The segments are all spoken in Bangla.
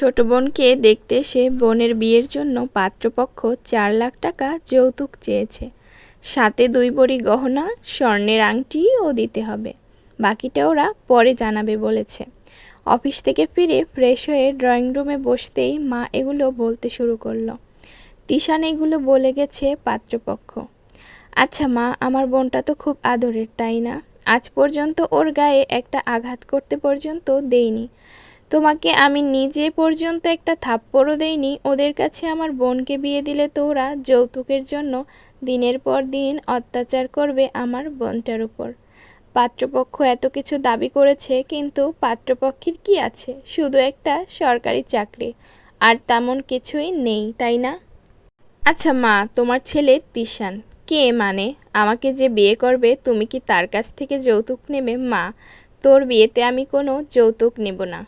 ছোট বোনকে দেখতে এসে বোনের বিয়ের জন্য পাত্রপক্ষ চার লাখ টাকা যৌতুক চেয়েছে। সাথে দুই বড়ি গহনা, স্বর্ণের আংটিও দিতে হবে। বাকিটা ওরা পরে জানাবে বলেছে। অফিস থেকে ফিরে ফ্রেশ হয়ে ড্রয়িং রুমে বসতেই মা এগুলো বলতে শুরু করল। তিশান এগুলো বলে গেছে পাত্রপক্ষ। আচ্ছা মা, আমার বোনটা তো খুব আদরের, তাই না? আজ পর্যন্ত ওর গায়ে একটা আঘাত করতে পর্যন্ত দেইনি। তোমাকে আমি নিজে পর্যন্ত একটা থাপ্পড়ও দেইনি। ওদের কাছে আমার বোনকে বিয়ে দিলে তো ওরা যৌতুকের জন্য দিনের পর দিন অত্যাচার করবে আমার বোনটার উপর। পাত্রপক্ষ এত কিছু দাবি করেছে, কিন্তু পাত্রপক্ষের কি আছে? শুধু একটা সরকারি চাকরি, আর তেমন কিছুই নেই, তাই না? আচ্ছা মা, তোমার ছেলে তিশান, কে মানে? আমাকে যে বিয়ে করবে, তুমি কি তার কাছ থেকে যৌতুক নেবে? মা, তোর বিয়েতে আমি কোনো যৌতুক নেব না।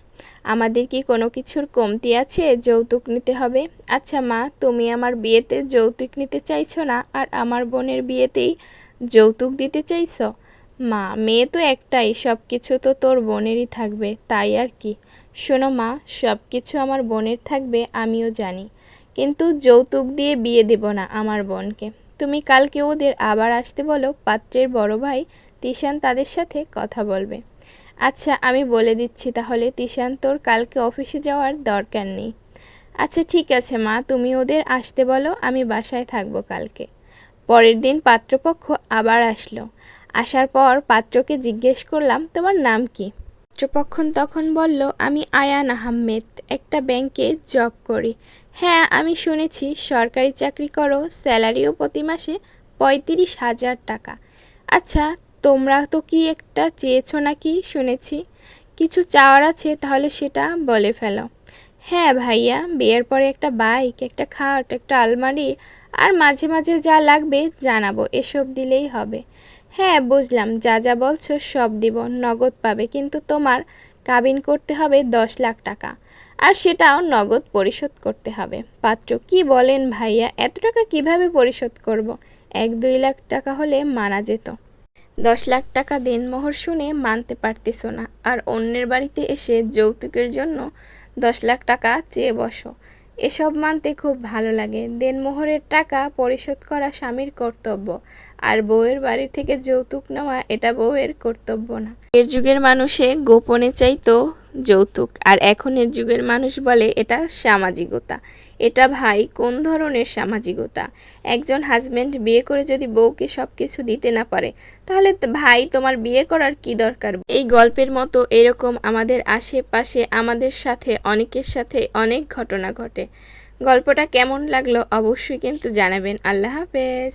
আমাদের কি কোনো কিছুর কমতি আছে? যৌতুক নিতে হবে। আচ্ছা মা, তুমি আমার বিয়েতে যৌতুক নিতে চাইছো না? আর আমার বোনের বিয়েতেই যৌতুক দিতে চাইছো? মা, মেয়ে তো একটাই সব কিছু তো তোর বোনেরই থাকবে, তাই আর কি। শোনো মা সব কিছু আমার বোনের থাকবে, আমিও জানি। কিন্তু যৌতুক দিয়ে বিয়ে দেব না আমার বোনকে। তুমি কালকে ওদের আবার আসতে বলো, পাত্রের বড় ভাই তিশান তাদের সাথে কথা বলবে। আচ্ছা আমি বলে দিচ্ছি তাহলে, তিশান, তোর কালকে অফিসে যাওয়ার দরকার নেই। আচ্ছা ঠিক আছে, মা, তুমি ওদের আসতে বলো, আমি বাসায় থাকব কালকে। পরের দিন পাত্রপক্ষ আবার আসলো। আসার পর পাত্রকে জিজ্ঞেস করলাম, তোমার নাম কি? পাত্রপক্ষ তখন বলল, আমি আয়ান আহমেদ, একটা ব্যাংকে জব করি। হ্যাঁ আমি শুনেছি, সরকারি চাকরি করো, স্যালারিও প্রতি মাসে পঁয়ত্রিশ হাজার টাকা। আচ্ছা তোমরা তো কি একটা চেয়েছো নাকি শুনেছি? কিছু চাওয়ার আছে তাহলে সেটা বলে ফেলো। হ্যাঁ ভাইয়া, বিয়ের পরে একটা বাইক, একটা খাট, একটা আলমারি আর মাঝে মাঝে যা লাগবে জানাব, এসব দিলেই হবে। হ্যাঁ বুঝলাম, যা যা বলছো সব দিব, নগদ পাবে, কিন্তু তোমার কাবিন করতে হবে দশ লাখ টাকা। আর সেটাও নগদ পরিশোধ করতে হবে। পাত্র, কি বলেন ভাইয়া, এত টাকা কীভাবে পরিশোধ করব। এক দুই লাখ টাকা হলে মানা যেত। দশ লাখ টাকা দেনমোহর শুনে মানতে পারতেস না। আর অন্যের বাড়িতে এসে যৌতুকের জন্য দশ লাখ টাকা চেয়ে বসো। এসব মানতে খুব ভালো লাগে। দেনমোহরের টাকা পরিশোধ করা স্বামীর কর্তব্য। আর বউয়ের বাড়ি থেকে যৌতুক নেওয়া এটা বউয়ের কর্তব্য না। এর যুগের মানুষে গোপনে চাইতো যৌতুক, আর এখনের যুগের মানুষ বলে এটা সামাজিকতা। এটা ভাই কোন ধরনের সামাজিকতা? একজন হাজব্যান্ড বিয়ে করে যদি বউকে সব কিছু দিতে না পারে, তাহলে ভাই তোমার বিয়ে করার কি দরকার? এই গল্পের মতো এরকম আমাদের আশেপাশে, আমাদের সাথে, অনেকের সাথে অনেক ঘটনা ঘটে। গল্পটা কেমন লাগল অবশ্যই কিন্তু জানাবেন। আল্লাহ হাফেজ।